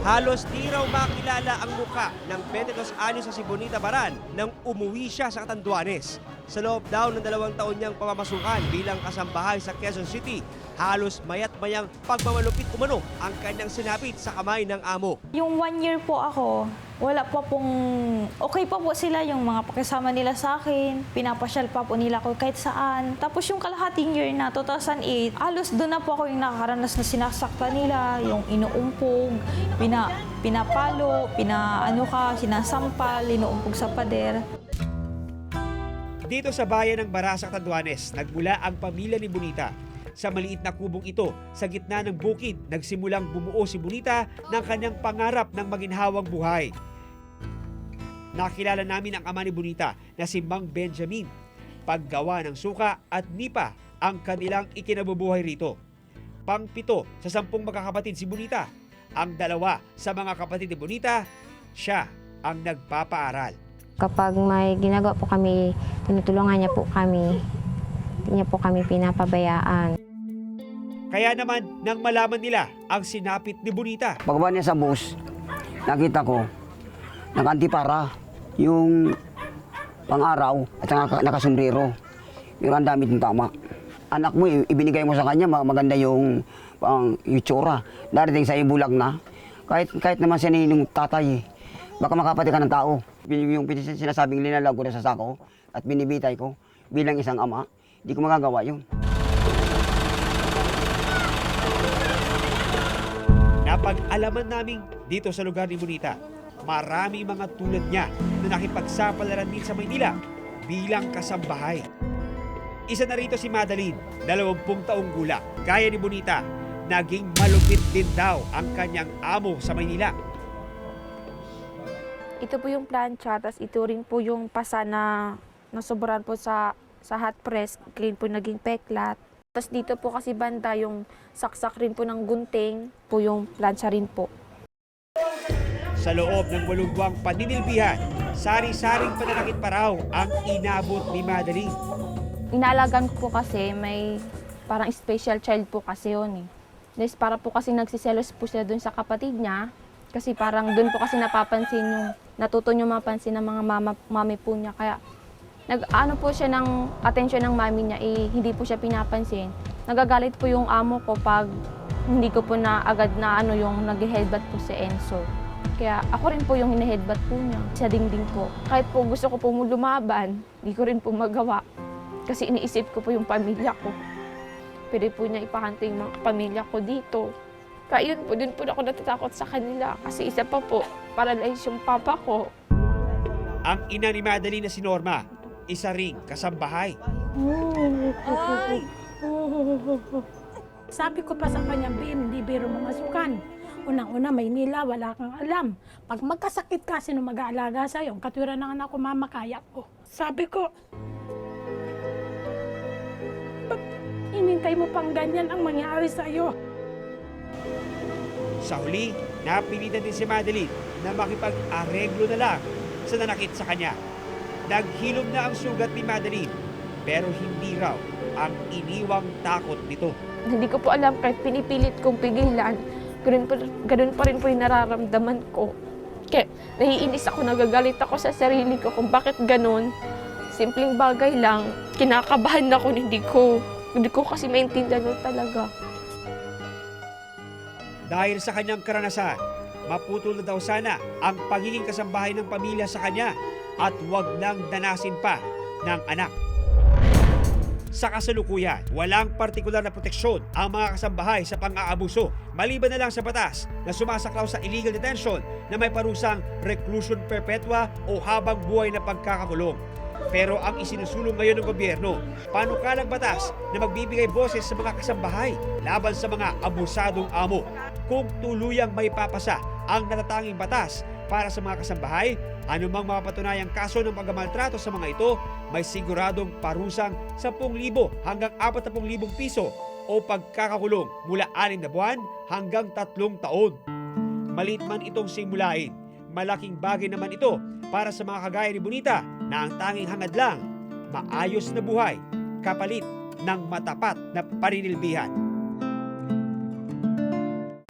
Halos di raw makilala ang muka ng 22 anyos sa si Bonita Baran nang umuwi siya sa Catanduanes. Sa loob daw ng dalawang taon niyang pamamasukan bilang kasambahay sa Quezon City, halos mayat mayang pagmamalupit umano ang kanyang sinapit sa kamay ng amo. Yung one year po ako, wala pa pong, okay pa po sila yung mga pakisama nila sa akin. Pinapasyal pa po nila ako kahit saan. Tapos yung kalahating year na 2008, halos doon na po ako yung nakakaranas na sinasaktan nila, yung inuumpog, pina, pinapalo, pinaano ka, sinasampal, inuumpog sa pader. Dito sa bayan ng Barasak, Catanduanes, nagmula ang pamilya ni Bonita. Sa maliit na kubong ito, sa gitna ng bukid, nagsimulang bumuo si Bonita ng kanyang pangarap ng maginhawang buhay. Nakilala namin ang ama ni Bonita na si Mang Benjamin. Paggawa ng suka at nipa ang kanilang ikinabubuhay rito. Pangpito sa sampung magkakapatid si Bonita. Ang dalawa sa mga kapatid ni Bonita, siya ang nagpapaaral. Kapag may ginagawa po kami, tinutulungan niya po kami. Hindi niya po kami pinapabayaan. Kaya naman, nang malaman nila ang sinapit ni Bonita, Pagbaba niya sa bus, nakita ko, nakantipara, yung pang-araw at saka nakasombrero. Pero ang damit ng tama. Anak mo, ibinigay mo sa kanya, ma- maganda yung pang itsura. Darating sa ibulag na, kahit, kahit naman siya yung tatay, eh, baka makapati ka ng tao. Yung, sinasabing linalag ko na sa sako at binibitay ko bilang isang ama, hindi ko magagawa yun. napag-alaman namin dito sa lugar ni Bonita, maraming mga tulad niya na nakipagsapalaran din sa Maynila bilang kasambahay. Isa na rito si Madeline, 20 taong gulang. Gaya ni Bonita, naging malupit din daw ang kanyang amo sa Maynila. Ito po yung plancha, tapos ito rin po yung pasa na nasobrahan po sa, sa hot press, clean po naging peklat. Tapos dito po kasi banda yung saksak rin po ng gunting, po yung plancha rin po. Sa loob ng walong buwang paninilbihan, sari-saring pananakit pa raw ang inabot ni Madeline. Inaalagan ko po kasi may parang special child po kasi yun eh. Nes para po kasi nagsiselos po siya dun sa kapatid niya, kasi parang dun po kasi napapansin yung, natuto yung mapansin ng mga mama, mami po niya. Kaya nag ano po siya ng atensyon ng mami niya, eh, hindi po siya pinapansin. Nagagalit po yung amo ko pag hindi ko po na agad na ano yung nag-headbutt po si Enzo. Kaya ako rin po yung hinaheadbutt po niya. Sa dingding po. Kahit po gusto ko po lumaban, hindi ko rin po magawa. Kasi iniisip ko po yung pamilya ko. Pwede po niya ipahante yung mga pamilya ko dito. Kaya yun po, dun po ako natatakot sa kanila. Kasi isa pa po, paralyzed yung papa ko. Ang ina ni Madeline na si Norma, isa ring kasambahay. Sabi ko pa sa kanya, Bin, hindi biro mamasukan. Unang-una, Maynila, wala kang alam. Pag magkasakit ka, sino mag-aalaga sa'yo? Ang katwira ng anak ko, mama, kaya ko. Sabi ko, ba't inintay mo pang ganyan ang mangyari sa'yo? Sa huli, napilitan din si Madeline na makipag-areglo na lang sa nanakit sa kanya. Naghilom na ang sugat ni Madeline, pero hindi raw ang iniwang takot nito. Hindi ko po alam kahit pinipilit kong pigilan. Ganun pa, ganun pa rin po yung nararamdaman ko. Kaya naiinis ako, nagagalit ako sa sarili ko kung bakit ganun. Simpleng bagay lang, kinakabahan ako, hindi ko, hindi ko kasi maintindihan talaga. Dahil sa kanyang karanasan, maputol na daw sana ang pagiging kasambahay ng pamilya sa kanya at wag nang danasin pa ng anak. Sa kasalukuyan, walang partikular na proteksyon ang mga kasambahay sa pang-aabuso maliban na lang sa batas na sumasaklaw sa illegal detention na may parusang reclusion perpetua o habang buhay na pagkakakulong. Pero ang isinusulong ngayon ng gobyerno, panukalang batas na magbibigay boses sa mga kasambahay laban sa mga abusadong amo. Kung tuluyang may papasa ang natatanging batas para sa mga kasambahay, anumang mapapatunayang kaso ng pagmamaltrato sa mga ito, may siguradong parusang 10,000 hanggang 40,000 piso o pagkakakulong mula 6 na buwan hanggang 3 taon. Malit man itong simulain, malaking bagay naman ito para sa mga kagaya ni Bonita na ang tanging hangad lang, maayos na buhay, kapalit ng matapat na paninilbihan.